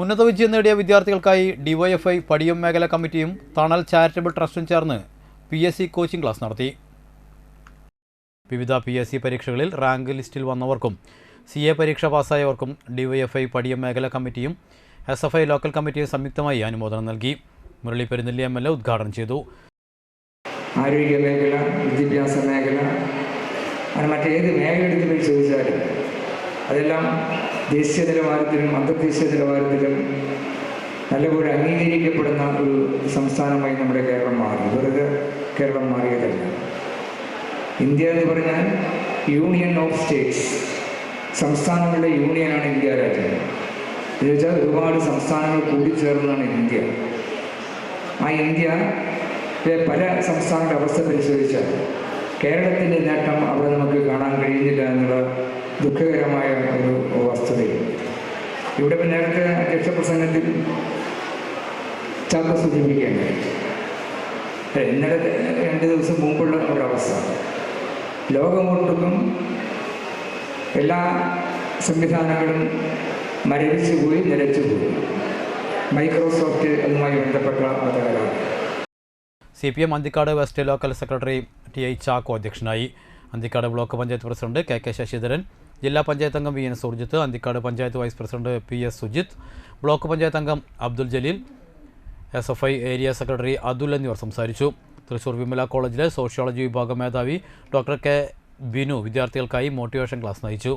ഉന്നത വിജയം നേടിയ വിദ്യാർത്ഥികൾക്കായി ഡിവൈഎഫ്ഐ പടിയം മേഖല കമ്മിറ്റിയും തണൽ ചാരിറ്റബിൾ ട്രസ്റ്റും ചേർന്ന് P S C coaching class നടത്തി. വിവിധ പി എസ് സി പരീക്ഷകളിൽ റാങ്ക് ലിസ്റ്റിൽ വന്നവർക്കും സി എ പരീക്ഷ പാസ്സായവർക്കും ഡിവൈഎഫ്ഐ പടിയം മേഖല കമ്മിറ്റിയും എസ് എഫ് ഐ ലോക്കൽ കമ്മിറ്റിയും സംയുക്തമായി അനുമോദനം നൽകി. Murali Perunnelli M L A ഉദ്ഘാടനം ചെയ്തു. ആരോഗ്യ മേഖല വിദ്യാഭ്യാസ മേഖല മറ്റേത് മേഖല എടുത്ത് പരിശോധിച്ചാലും അതെല്ലാം ദേശീയ നിലവാരത്തിലും അന്തർദേശീയ നിലവാരത്തിലും നല്ലപോലെ അംഗീകരിക്കപ്പെടുന്ന ഒരു സംസ്ഥാനമായി നമ്മുടെ കേരളം മാറി. വെറുതെ കേരളം മാറിയതല്ല. ഇന്ത്യ എന്ന് പറഞ്ഞാൽ യൂണിയൻ ഓഫ് സ്റ്റേറ്റ്സ്. സംസ്ഥാനങ്ങളുടെ യൂണിയനാണ് ഇന്ത്യ രാജ്യം. എന്ന് വെച്ചാൽ ഒരുപാട് സംസ്ഥാനങ്ങൾ കൂടിച്ചേർന്നതാണ് ഇന്ത്യ. ആ ഇന്ത്യ യിലെ പല സംസ്ഥാനങ്ങളുടെ അവസ്ഥ പരിശോധിച്ചാൽ കേരളത്തിന്റെ നേട്ടം അവിടെ ദുഃഖകരമായ ഒരു വസ്തുതയും. ഇവിടെ ഇപ്പം നേരത്തെ അധ്യക്ഷ പ്രസംഗത്തിൽ ചാക്ക സൂചിപ്പിക്കേണ്ടത് ഇന്നലെ രണ്ട് ദിവസം മുമ്പുള്ള ഒരവസ്ഥ ലോകമൊട്ടുക്കും എല്ലാ സംവിധാനങ്ങളും മരവിച്ചു പോയി നിലച്ചു പോയി. മൈക്രോസോഫ്റ്റ് അതുമായി ബന്ധപ്പെട്ട തകരാറ് C P M Anthikad west local secretary T I Chacko അധ്യക്ഷനായി. Anthikad block panchayat president K K Sasidharan ജില്ലാ പഞ്ചായത്ത് അംഗം V N Surjith Anthikad panchayat vice president P S Sujith block panchayat അംഗം Abdul Jaleel S F I area secretary Athul എന്നിവർ സംസാരിച്ചു. തൃശൂർ വിമല കോളേജിലെ sociology വിഭാഗം മേധാവി doctor K Binu വിദ്യാർത്ഥികൾക്കായി മോട്ടിവേഷൻ ക്ലാസ് നയിച്ചു.